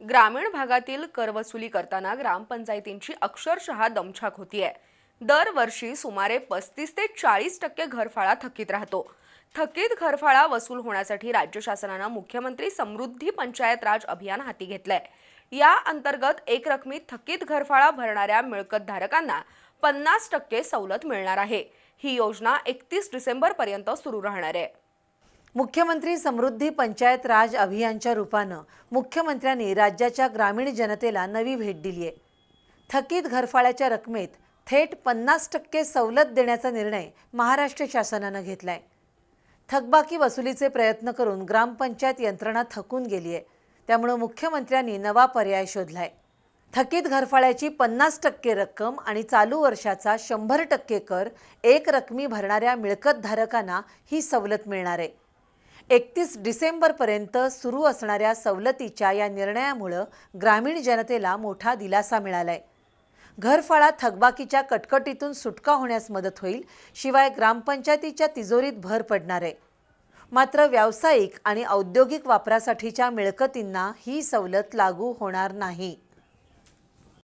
ग्रामीण भागातील करवसुली करताना ग्रामपंचायतींची अक्षरशः दमछाक होतीये. दरवर्षी सुमारे पस्तीस ते चाळीस टक्के घरफाळा थकीत राहतो. थकीत घरफाळा वसूल होण्यासाठी राज्य शासनानं मुख्यमंत्री समृद्धी पंचायत राज अभियान हाती घेतलंय. या अंतर्गत एक रकमी थकीत घरफाळा भरणाऱ्या मिळकतधारकांना पन्नास टक्के सवलत मिळणार आहे. ही योजना एकतीस डिसेंबरपर्यंत सुरू राहणार आहे. मुख्यमंत्री समृद्धी पंचायत राज अभियानच्या रूपानं मुख्यमंत्र्यांनी राज्याच्या ग्रामीण जनतेला नवी भेट दिली आहे. थकीत घरफाळ्याच्या रकमेत थेट पन्नास टक्के सवलत देण्याचा निर्णय महाराष्ट्र शासनानं घेतलाय. थकबाकी वसुलीचे प्रयत्न करून ग्रामपंचायत यंत्रणा थकून गेली आहे. त्यामुळं मुख्यमंत्र्यांनी नवा पर्याय शोधलाय. थकीत घरफाळ्याची पन्नास टक्के रक्कम आणि चालू वर्षाचा शंभर टक्के कर एक रकमी भरणाऱ्या मिळकतधारकांना ही सवलत मिळणार आहे. एकतीस डिसेंबरपर्यंत सुरू असणाऱ्या सवलतीच्या या निर्णयामुळं ग्रामीण जनतेला मोठा दिलासा मिळालाय. घरफाळा थकबाकीच्या कटकटीतून सुटका होण्यास मदत होईल शिवाय ग्रामपंचायतीच्या तिजोरीत भर पडणार आहे. मात्र व्यावसायिक आणि औद्योगिक वापरासाठीच्या मिळकतींना ही सवलत लागू होणार नाही.